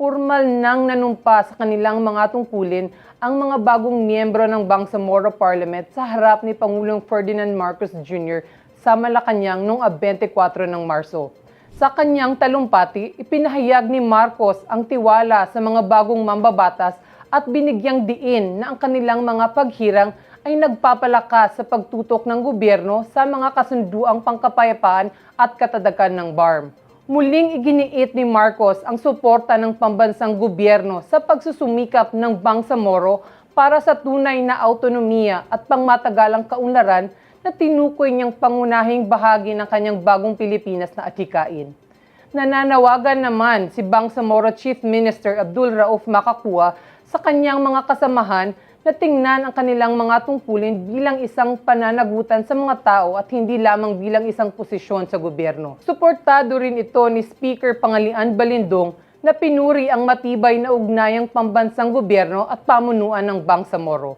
formal nang nanumpa sa kanilang mga tungkulin ang mga bagong miyembro ng Bangsamoro Parliament sa harap ni Pangulong Ferdinand Marcos Jr. sa Malacanang noong 24 ng Marso. Sa kanyang talumpati, ipinahayag ni Marcos ang tiwala sa mga bagong mambabatas at binigyang diin na ang kanilang mga paghirang ay nagpapalakas sa pagtutok ng gobyerno sa mga kasunduang pangkapayapaan at katadakan ng BARM. Muling iginiit ni Marcos ang suporta ng pambansang gobyerno sa pagsusumikap ng Bangsamoro para sa tunay na autonomiya at pangmatagalang kaunlaran na tinukoy niyang pangunahing bahagi ng kanyang bagong Pilipinas na atikain. Nananawagan naman si Bangsamoro Chief Minister Abdul Rauf Makakua sa kanyang mga kasamahan na tingnan ang kanilang mga tungkulin bilang isang pananagutan sa mga tao at hindi lamang bilang isang posisyon sa gobyerno. Suportado rin ito ni Speaker Pangalian Balindong na pinuri ang matibay na ugnayang pambansang gobyerno at pamunuan ng Bangsamoro.